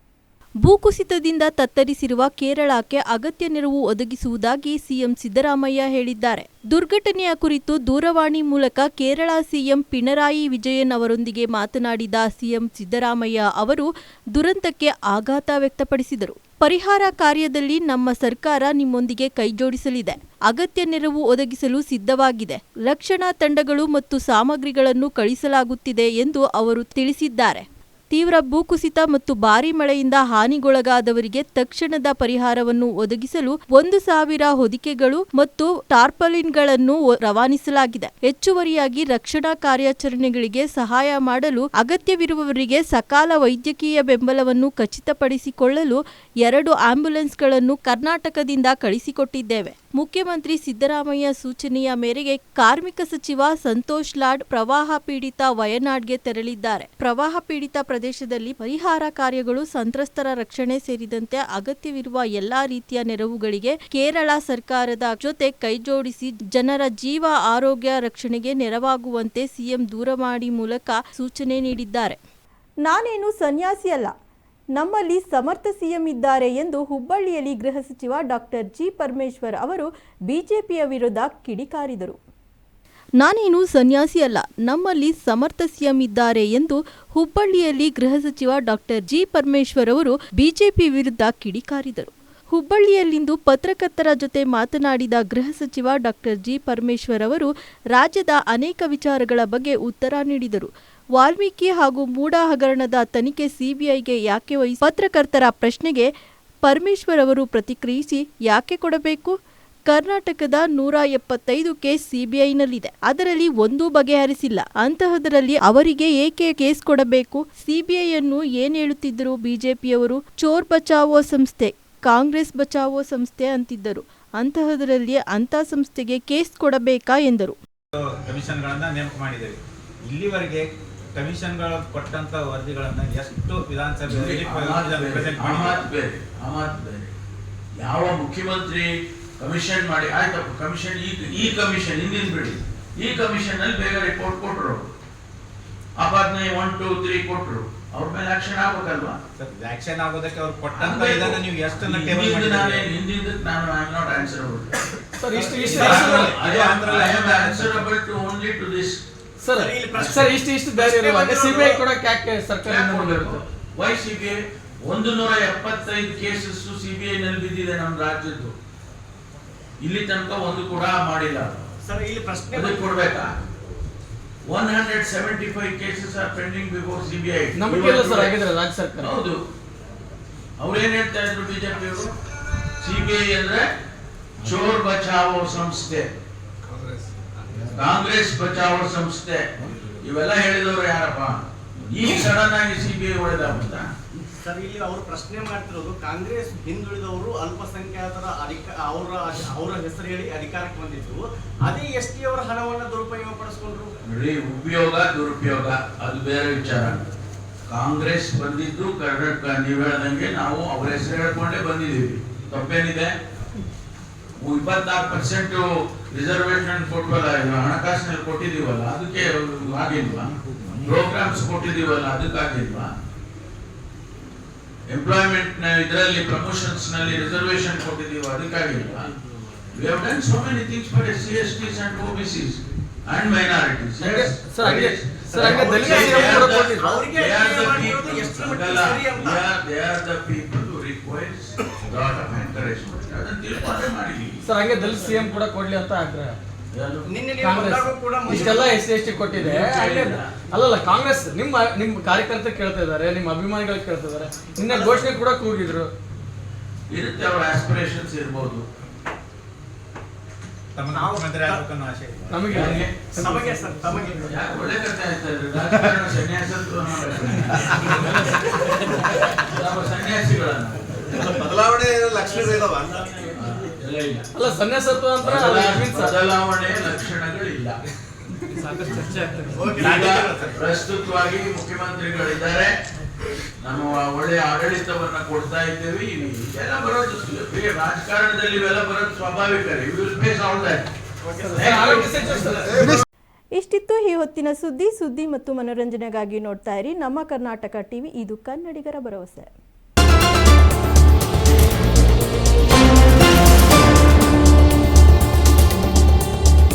ಭೂಕುಸಿತದಿಂದ ತತ್ತರಿಸಿರುವ ಕೇರಳಕ್ಕೆ ಅಗತ್ಯ ನೆರವು ಒದಗಿಸುವುದಾಗಿ ಸಿಎಂ ಸಿದ್ದರಾಮಯ್ಯ ಹೇಳಿದ್ದಾರೆ. ದುರ್ಘಟನೆಯ ಕುರಿತು ದೂರವಾಣಿ ಮೂಲಕ ಕೇರಳ ಸಿಎಂ ಪಿಣರಾಯಿ ವಿಜಯನ್ ಅವರೊಂದಿಗೆ ಮಾತನಾಡಿದ ಸಿಎಂ ಸಿದ್ದರಾಮಯ್ಯ ಅವರು ದುರಂತಕ್ಕೆ ಆಘಾತ ವ್ಯಕ್ತಪಡಿಸಿದರು. ಪರಿಹಾರ ಕಾರ್ಯದಲ್ಲಿ ನಮ್ಮ ಸರ್ಕಾರ ನಿಮ್ಮೊಂದಿಗೆ ಕೈಜೋಡಿಸಲಿದೆ. ಅಗತ್ಯ ನೆರವು ಒದಗಿಸಲು ಸಿದ್ಧವಾಗಿದೆ. ರಕ್ಷಣಾ ತಂಡಗಳು ಮತ್ತು ಸಾಮಗ್ರಿಗಳನ್ನು ಕಳಿಸಲಾಗುತ್ತಿದೆ ಎಂದು ಅವರು ತಿಳಿಸಿದ್ದಾರೆ. ತೀವ್ರ ಭೂಕುಸಿತ ಮತ್ತು ಭಾರೀ ಮಳೆಯಿಂದ ಹಾನಿಗೊಳಗಾದವರಿಗೆ ತಕ್ಷಣದ ಪರಿಹಾರವನ್ನು ಒದಗಿಸಲು ಒಂದು ಸಾವಿರ ಹೊದಿಕೆಗಳು ಮತ್ತು ಟಾರ್ಪಲಿನ್ಗಳನ್ನು ರವಾನಿಸಲಾಗಿದೆ. ಹೆಚ್ಚುವರಿಯಾಗಿ ರಕ್ಷಣಾ ಕಾರ್ಯಾಚರಣೆಗಳಿಗೆ ಸಹಾಯ ಮಾಡಲು ಅಗತ್ಯವಿರುವವರಿಗೆ ಸಕಾಲ ವೈದ್ಯಕೀಯ ಬೆಂಬಲವನ್ನು ಖಚಿತಪಡಿಸಿಕೊಳ್ಳಲು ಎರಡು ಆಂಬ್ಯುಲೆನ್ಸ್ಗಳನ್ನು ಕರ್ನಾಟಕದಿಂದ ಕಳಿಸಿಕೊಟ್ಟಿದ್ದೇವೆ. ಮುಖ್ಯಮಂತ್ರಿ ಸಿದ್ದರಾಮಯ್ಯ ಸೂಚನೆಯ ಮೇರೆಗೆ ಕಾರ್ಮಿಕ ಸಚಿವ ಸಂತೋಷ್ ಲಾಡ್ ಪ್ರವಾಹ ಪೀಡಿತ ವಯನಾಡ್ಗೆ ತೆರಳಿದ್ದಾರೆ. ಪ್ರವಾಹ ಪೀಡಿತ ಪ್ರದೇಶದಲ್ಲಿ ಪರಿಹಾರ ಕಾರ್ಯಗಳು, ಸಂತ್ರಸ್ತರ ರಕ್ಷಣೆ ಸೇರಿದಂತೆ ಅಗತ್ಯವಿರುವ ಎಲ್ಲಾ ರೀತಿಯ ನೆರವುಗಳಿಗೆ ಕೇರಳ ಸರ್ಕಾರದ ಜೊತೆ ಕೈಜೋಡಿಸಿ ಜನರ ಜೀವ ಆರೋಗ್ಯ ರಕ್ಷಣೆಗೆ ನೆರವಾಗುವಂತೆ ಸಿಎಂ ದೂರವಾಣಿ ಮೂಲಕ ಸೂಚನೆ ನೀಡಿದ್ದಾರೆ. ನಾನೇನು ಸನ್ಯಾಸಿ ಅಲ್ಲ. ನಮ್ಮಲ್ಲಿ ಸಮರ್ಥ ಸಿಎಂ ಇದ್ದಾರೆ ಎಂದು ಹುಬ್ಬಳ್ಳಿಯಲ್ಲಿ ಗೃಹ ಸಚಿವ ಡಾಕ್ಟರ್ ಜಿ ಪರಮೇಶ್ವರ್ ಅವರು ಬಿಜೆಪಿಯ ವಿರುದ್ಧ ಕಿಡಿಕಾರಿದರು. ನಾನೇನು ಸನ್ಯಾಸಿ ಅಲ್ಲ, ನಮ್ಮಲ್ಲಿ ಸಮರ್ಥ ಸಿಎಂ ಇದ್ದಾರೆ ಎಂದು ಹುಬ್ಬಳ್ಳಿಯಲ್ಲಿ ಗೃಹ ಸಚಿವ ಡಾಕ್ಟರ್ ಜಿ ಪರಮೇಶ್ವರ್ ಅವರು ಬಿಜೆಪಿ ವಿರುದ್ಧ ಕಿಡಿಕಾರಿದರು. ಹುಬ್ಬಳ್ಳಿಯಲ್ಲಿಂದು ಪತ್ರಕರ್ತರ ಜೊತೆ ಮಾತನಾಡಿದ ಗೃಹ ಸಚಿವ ಡಾಕ್ಟರ್ ಜಿ ಪರಮೇಶ್ವರ್ ಅವರು ರಾಜ್ಯದ ಅನೇಕ ವಿಚಾರಗಳ ಬಗ್ಗೆ ಉತ್ತರ ನೀಡಿದರು. ವಾಲ್ಮೀಕಿ ಹಾಗೂ ಮೂಡ ಹಗರಣದ ತನಿಖೆ ಸಿಬಿಐಗೆ ಯಾಕೆ ವಹಿಸಿ, ಪತ್ರಕರ್ತರ ಪ್ರಶ್ನೆಗೆ ಪರಮೇಶ್ವರ್ ಅವರು ಪ್ರತಿಕ್ರಿಯಿಸಿ ಯಾಕೆ ಕೊಡಬೇಕು? ಕರ್ನಾಟಕದ ನೂರ ಎಪ್ಪತ್ತೈದು ಕೇಸ್ ಸಿಬಿಐನಲ್ಲಿದೆ. ಅದರಲ್ಲಿ ಒಂದೂ ಬಗೆಹರಿಸಿಲ್ಲ. ಅಂತಹದರಲ್ಲಿ ಅವರಿಗೆ ಏಕೆ ಕೇಸ್ ಕೊಡಬೇಕು? ಸಿಬಿಐ ಅನ್ನು ಏನ್ ಹೇಳುತ್ತಿದ್ದರು ಬಿಜೆಪಿಯವರು? ಚೋರ್ ಬಚಾವೋ ಸಂಸ್ಥೆ, ಕಾಂಗ್ರೆಸ್ ಬಚಾವೋ ಸಂಸ್ಥೆ ಅಂತಿದ್ದರು. ಅಂತಹದರಲ್ಲಿ ಅಂಥ ಸಂಸ್ಥೆಗೆ ಕೇಸ್ ಕೊಡಬೇಕಾ ಎಂದರು. ನೇಮಕ ಮಾಡಿದ್ದೇವೆ. ಇಲ್ಲಿವರೆಗೆ ಕಮಿಷನ್ಗಳು ಕೊಟ್ಟಂತ ವರದಿಗಳನ್ನ ಎಷ್ಟು ವಿಧಾನಸಭೆಯಲ್ಲಿ ಪ್ರೆಸೆಂಟ್ ಆ ಮಾತು ಬೇರೆ ಆ ಮಾತು ಬೇರೆ ಯಾವ ಮುಖ್ಯಮಂತ್ರಿ ಕಮಿಷನ್ ಮಾಡಿ ಆಯ್ತಪ್ಪ ಕಮಿಷನ್ ಈ ಈ ಕಮಿಷನ್ ಹಿಂದಿನ ಬಿಡಿ. ಈ ಕಮಿಷನ್ ಅಲ್ಲಿ ಬೇಗ ರಿಪೋರ್ಟ್ ಕೊಟ್ರು. ಆಪಾದನೆ ಒನ್ ಟೂ ತ್ರೀ ಕೊಟ್ರು. ಅವ್ರ ಮೇಲೆ ಆಕ್ಷನ್ ಆಗ್ಬೇಕಲ್ವಾ? ಆಕ್ಷನ್ ಆಗೋದಕ್ಕೆ ಅವ್ರು ಕೊಟ್ಟಂತ. ಇದನ್ನ ನೀವು ಎಷ್ಟನ್ನ ಟೇಬಲ್ ಹಿಂದಿದ್ದು ನಾನು ಮಾಡಿದ್ದೀರಿ? ಹಿಂದಿದ್ದಕ್ಕೆ ನಾನು I am not answerable sir ಇಷ್ಟು ಇಷ್ಟು ಸರ್, ಸರ್ ಸರ್ ಇಷ್ಟು ಇಷ್ಟು ಧೈರ್ಯ ಇರುವಾಗ ಸಿಬಿಐ ಕೂಡ ಯಾಕೆ ಸರ್ಕಾರ ವೈ ಸಿಬಿಐ ಒಂದು ನೂರ ಎಪ್ಪತ್ತೈದು ಕೇಸಸ್ ಸಿಬಿಐ ನಲ್ಲಿ ಬಿದ್ದಿದೆ ನಮ್ಮ ರಾಜ್ಯದ್ದು. ಇಲ್ಲಿ ತನಕ ಒಂದು ಕೂಡ ಮಾಡಿಲ್ಲ. ಸರ್ ಇಲ್ಲಿ ಪ್ರಶ್ನೆ ಕೊಡ್ಬೇಕಾ? One hundred seventy five cases are pending before CBI ನಂಬಿಕೆ ಇಲ್ಲ ಸರ್ ಆಗಿದ್ರೆ ರಾಜ್ಯ ಸರ್ಕಾರ. ಹೌದು. ಅವ್ರೇನ್ ಹೇಳ್ತಾ ಇದ್ರು ಬಿಜೆಪಿ ಅವರು? ಸಿಬಿಐ ಅಂದ್ರೆ ಚೋರ್ ಬಚಾವೋ ಸಂಸ್ಥೆ. ಕಾಂಗ್ರೆಸ್ ಬಚಾವೋ ಸಂಸ್ಥೆ. ಇವೆಲ್ಲ ಹೇಳಿದವರು ಯಾರಪ್ಪ? ಈ ಸಡನ್ ಆಗಿ ಸಿಬಿಐ ಒಳ್ಳೆದ ಸರ್ ಇಲ್ಲಿ ಅವರು ಪ್ರಶ್ನೆ ಮಾಡ್ತಿರೋದು ಕಾಂಗ್ರೆಸ್ ಹಿಂದುಳಿದವರು ಅಲ್ಪಸಂಖ್ಯಾತರ ಅಧಿಕ ಅವರ ಅವರ ಹೆಸರು ಹೇಳಿ ಅಧಿಕಾರಕ್ಕೆ ಬಂದಿದ್ರು. ಅದೇ ಎಸ್ ಟಿ ಅವರ ಹಣವನ್ನು ದುರುಪಯೋಗ ಪಡಿಸ್ಕೊಂಡ್ರು. ನೋಡಿ ಉಪಯೋಗ ದುರುಪಯೋಗ. ಅದು ಬೇರೆ ವಿಚಾರ. ಕಾಂಗ್ರೆಸ್ ಬಂದಿದ್ದು ಕರ್ನಾಟಕ ನೀವು ಹೇಳ್ದಂಗೆ ನಾವು ಅವ್ರ ಹೆಸರು ಹೇಳ್ಕೊಂಡೇ ಬಂದಿದ್ದೀವಿ. ತಪ್ಪೇನಿದೆ? ಇಪ್ಪತ್ನಾಲ್ಕು ಪರ್ಸೆಂಟ್ ರಿಸರ್ವೇಶನ್ ಕೊಟ್ವಲ್ಲ ಹಣಕಾಸಿನಲ್ಲಿ ಕೊಟ್ಟಿದೀವಲ್ಲ ಅದಕ್ಕೆ ಆಗಿಲ್ವಾ ಪ್ರೋಗ್ರಾಮ್ಸ್ ಕೊಟ್ಟಿದೀವಲ್ಲ ಅದಕ್ಕಾಗಿಲ್ವಾ ಎಂಪ್ಲಾಯ್ಮೆಂಟ್ ಇದರಲ್ಲಿ ಪ್ರಮೋಷನ್ಸ್ನಲ್ಲಿ ರಿಸರ್ವೇಶನ್ ಕೊಟ್ಟಿದೀವ ಅದಕ್ಕಾಗಿಲ್ವಾ We have done so many things for SCSTs and OBCs and minorities. Yes. Sir, ಹಂಗೆ- ಸರ್, ಹಂಗೆ ದಲಿತ are CM ಕೂಡ the- ಕೊಟ್ಟಿದ್ರು. ಅವ್ರಿಗೆ ಸರಿ ಸರ್ ಹಂಗೆ ದಲಿತ ಸಿಎಂ ಕೂಡ ಕೊಡ್ಲಿ ಅಂತ ಆಗ್ರಹ. ಇಷ್ಟೆಲ್ಲ ಎಸ್ ಸಿ ಎಸ್ ಟಿ ಕೊಟ್ಟಿದೆ. ಅಲ್ಲಲ್ಲ ಕಾಂಗ್ರೆಸ್ ನಿಮ್ಮ ನಿಮ್ಮ ಕಾರ್ಯಕರ್ತರು ಕೇಳ್ತಾ ಇದ್ದಾರೆ ನಿಮ್ಮ ಅಭಿಮಾನಿಗಳು ಕೇಳ್ತಾ ಇದ್ದಾರೆ. ನಿನ್ನ ಘೋಷಣೆ ಕೂಡ ಕೂಗಿದ್ರು. ಇರುತ್ತೆ ಅವರ ಆಸ್ಪಿರೇಷನ್ಸ್ ಇರ್ಬೋದು. ಸನ್ಯಾಸಿಗಳನ್ನ. ಬದಲಾವಣೆ ಎಲ್ಲ ಅಲ್ಲ ಸನ್ಯಾಸತ್ವ ಅಂತ ಬದಲಾ- ಬದಲಾವಣೆ ಲಕ್ಷಣಗಳಿಲ್ಲ ಸಾಕಷ್ಟು ಚರ್ಚೆ ಆಗ್ತದೆ. ಪ್ರಸ್ತುತವಾಗಿ ಮುಖ್ಯಮಂತ್ರಿಗಳಿದ್ದಾರೆ. ನಾವು ಆ ಒಳ್ಳೆಯ ಆಡಳಿತವನ್ನ ಕೊಡ್ತಾ ಇದ್ದೇವೆ. ಇವೆಲ್ಲ ಬರೋದು ಬೇರೆ ರಾಜಕಾರಣದಲ್ಲಿ ಇವೆಲ್ಲ ಬರೋದು ಸ್ವಾಭಾವಿಕ ಇಷ್ಟಿತ್ತು ಈ ಹೊತ್ತಿನ ಸುದ್ದಿ. ಸುದ್ದಿ ಮತ್ತು ಮನೋರಂಜನೆಗಾಗಿ ನೋಡ್ತಾ ಇರಿ. ನಮ್ಮ ಕರ್ನಾಟಕ ಟಿವಿ ಇದು ಕನ್ನಡಿಗರ ಭರವಸೆ.